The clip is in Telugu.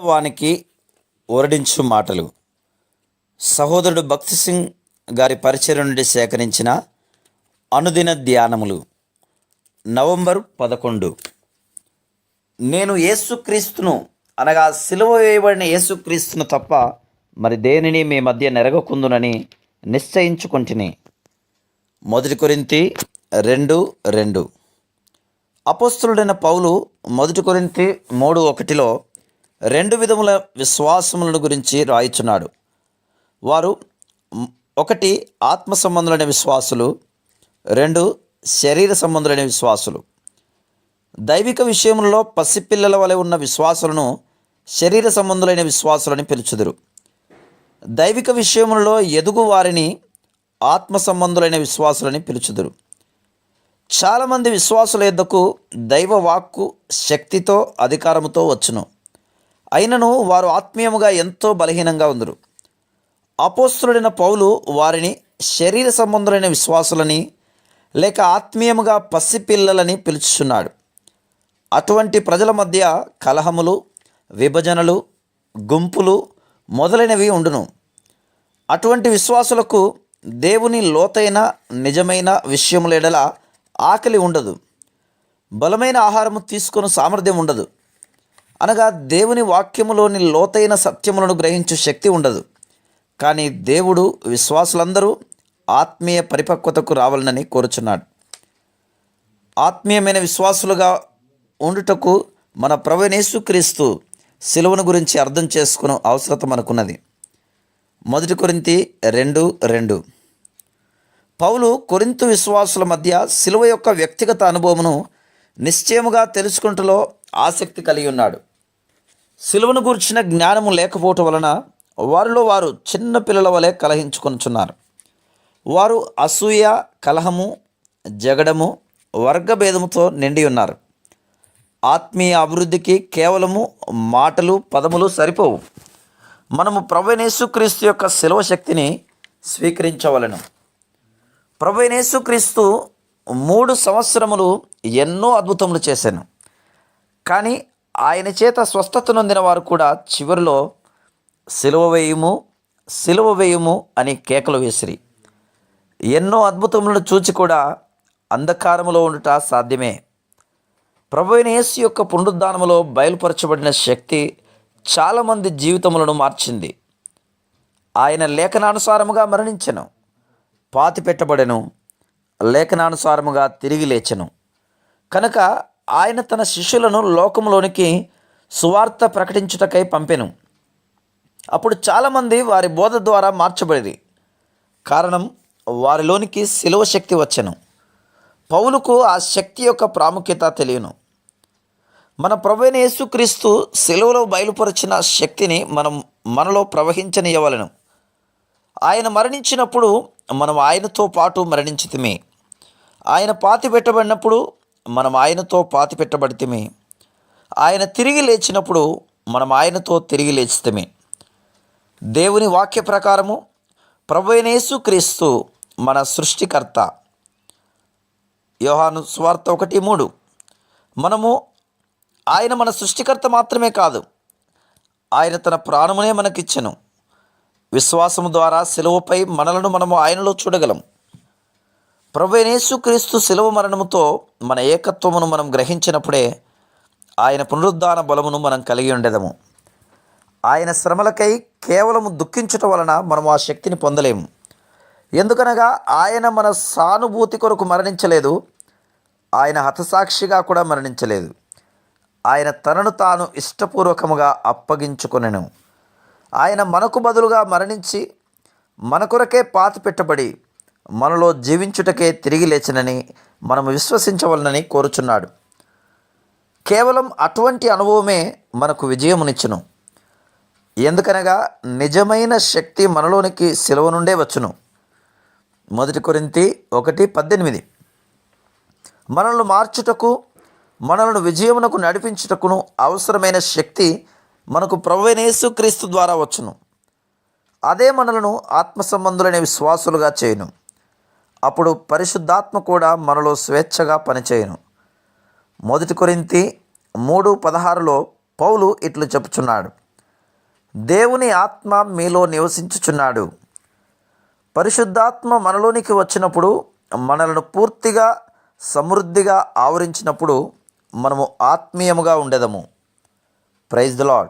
వానికి ఓరడించు మాటలు. సహోదరుడు భక్తి సింగ్ గారి పరిచయం నుండి సేకరించిన అనుదిన ధ్యానములు. నవంబర్ పదకొండు. నేను యేసుక్రీస్తును అనగా సిలువ వేయబడిన యేసుక్రీస్తును తప్ప మరి దేనిని మీ మధ్య నెరగకుందునని నిశ్చయించుకుంటుని. మొదటి కొరింతి రెండు రెండు. అపోస్తులుడైన పౌలు మొదటి కొరింతి మూడు ఒకటిలో రెండు విధముల విశ్వాసములను గురించి రాయిచున్నాడు. వారు ఒకటి ఆత్మ సంబంధులైన విశ్వాసులు రెండు శరీర సంబంధులైన విశ్వాసులు. దైవిక విషయములలో పసిపిల్లల వలె ఉన్న విశ్వాసులను శరీర సంబంధులైన విశ్వాసులని పిలుచుదురు. దైవిక విషయములలో ఎదుగు వారిని ఆత్మ సంబంధులైన విశ్వాసులని పిలుచుదురు. చాలామంది విశ్వాసుల యొద్దకు దైవ వాక్కు శక్తితో అధికారముతో వచ్చును. అయినను వారు ఆత్మీయముగా ఎంతో బలహీనంగా ఉందరు. అపోస్తుడైన పౌలు వారిని శరీర సంబంధులైన విశ్వాసులని లేక ఆత్మీయముగా పసిపిల్లలని పిలుచుచున్నాడు. అటువంటి ప్రజల మధ్య కలహములు విభజనలు గుంపులు మొదలైనవి ఉండును. అటువంటి విశ్వాసులకు దేవుని లోతైన నిజమైన విషయములేడల ఆకలి ఉండదు. బలమైన ఆహారము తీసుకొని సామర్థ్యం ఉండదు. అనగా దేవుని వాక్యములోని లోతైన సత్యములను గ్రహించు శక్తి ఉండదు. కానీ దేవుడు విశ్వాసులందరూ ఆత్మీయ పరిపక్వతకు రావాలని కోరుచున్నాడు. ఆత్మీయమైన విశ్వాసులుగా ఉండుటకు మన ప్రవణేశుక్రీస్తు శిలువను గురించి అర్థం చేసుకున్న అవసరత మనకున్నది. మొదటి కొరింతి రెండు రెండు. పౌలు కొరింతు విశ్వాసుల మధ్య శిలువ యొక్క వ్యక్తిగత అనుభవమును నిశ్చయముగా తెలుసుకుంటలో ఆసక్తి కలిగి ఉన్నాడు. శిలువను గూర్చిన జ్ఞానము లేకపోవటం వలన వారిలో వారు చిన్న పిల్లల వలె కలహించుకొనుచున్నారు. వారు అసూయ కలహము జగడము వర్గభేదముతో నిండి ఉన్నారు. ఆత్మీయ అభివృద్ధికి కేవలము మాటలు పదములు సరిపోవు. మనము ప్రభునేసుక్రీస్తు యొక్క శిలువ శక్తిని స్వీకరించవలను. ప్రభునేసుక్రీస్తు మూడు సంవత్సరములు ఎన్నో అద్భుతములు చేశాను. కానీ ఆయన చేత స్వస్థత నొందిన వారు కూడా చివరిలో సిలువ వేయము సిలువ వేయము అని కేకలు వేసిరి. ఎన్నో అద్భుతములను చూచి కూడా అంధకారములో ఉండుట సాధ్యమే. ప్రభు యేసు యొక్క పునరుద్ధానములో బయలుపరచబడిన శక్తి చాలామంది జీవితములను మార్చింది. ఆయన లేఖనానుసారముగా మరణించెను పాతి పెట్టబడెను లేఖనానుసారముగా తిరిగి లేచెను. కనుక ఆయన తన శిష్యులను లోకంలోనికి సువార్త ప్రకటించుటకై పంపెను. అప్పుడు చాలామంది వారి బోధ ద్వారా మార్చబడేది. కారణం వారిలోనికి శిలువ శక్తి వచ్చెను. పౌలుకు ఆ శక్తి యొక్క ప్రాముఖ్యత తెలియను. మన ప్రభువైన యేసుక్రీస్తు సెలవులో బయలుపరిచిన శక్తిని మనం మనలో ప్రవహించనీయవలను. ఆయన మరణించినప్పుడు మనం ఆయనతో పాటు మరణించితమే. ఆయన పాతి పెట్టబడినప్పుడు మనం ఆయనతో పాతి పెట్టబడితేమే. ఆయన తిరిగి లేచినప్పుడు మనం ఆయనతో తిరిగి లేచితిమి. దేవుని వాక్య ప్రకారము ప్రభునేసు క్రీస్తు మన సృష్టికర్త. యోహాను స్వార్త ఒకటి మూడు. మనము ఆయన మన సృష్టికర్త మాత్రమే కాదు ఆయన తన ప్రాణమునే మనకిచ్చను. విశ్వాసము ద్వారా సెలవుపై మనలను మనము ఆయనలో చూడగలం. క్రీస్తు శిలవ మరణముతో మన ఏకత్వమును మనం గ్రహించినప్పుడే ఆయన పునరుద్ధాన బలమును మనం కలిగి ఉండేదము. ఆయన శ్రమలకై కేవలము దుఃఖించటం వలన మనం ఆ శక్తిని పొందలేము. ఎందుకనగా ఆయన మన సానుభూతి కొరకు మరణించలేదు. ఆయన హతసాక్షిగా కూడా మరణించలేదు. ఆయన తనను తాను ఇష్టపూర్వకముగా అప్పగించుకొనెను. ఆయన మనకు బదులుగా మరణించి మన కొరకే పాతి పెట్టబడి మనలో జీవించుటకే తిరిగి లేచినని మనము విశ్వసించవలనని కోరుచున్నాడు. కేవలం అటువంటి అనుభవమే మనకు విజయమునిచ్చును. ఎందుకనగా నిజమైన శక్తి మనలోనికి సిలువ నుండే వచ్చును. మొదటి కొరింతి ఒకటి పద్దెనిమిది. మనల్ని మార్చుటకు మనలను విజయమునకు నడిపించుటకును అవసరమైన శక్తి మనకు ప్రవేణేసు క్రీస్తు ద్వారా వచ్చును. అదే మనలను ఆత్మ సంబంధులనే విశ్వాసులుగా చేయును. అప్పుడు పరిశుద్ధాత్మ కూడా మనలో స్వేచ్ఛగా పనిచేయను. మొదటి కొరింతి మూడు పదహారులో పౌలు ఇట్లు చెప్పుచున్నాడు. దేవుని ఆత్మ మీలో నివసించుచున్నాడు. పరిశుద్ధాత్మ మనలోనికి వచ్చినప్పుడు మనలను పూర్తిగా సమృద్ధిగా ఆవరించినప్పుడు మనము ఆత్మీయముగా ఉండేదము. Praise the lord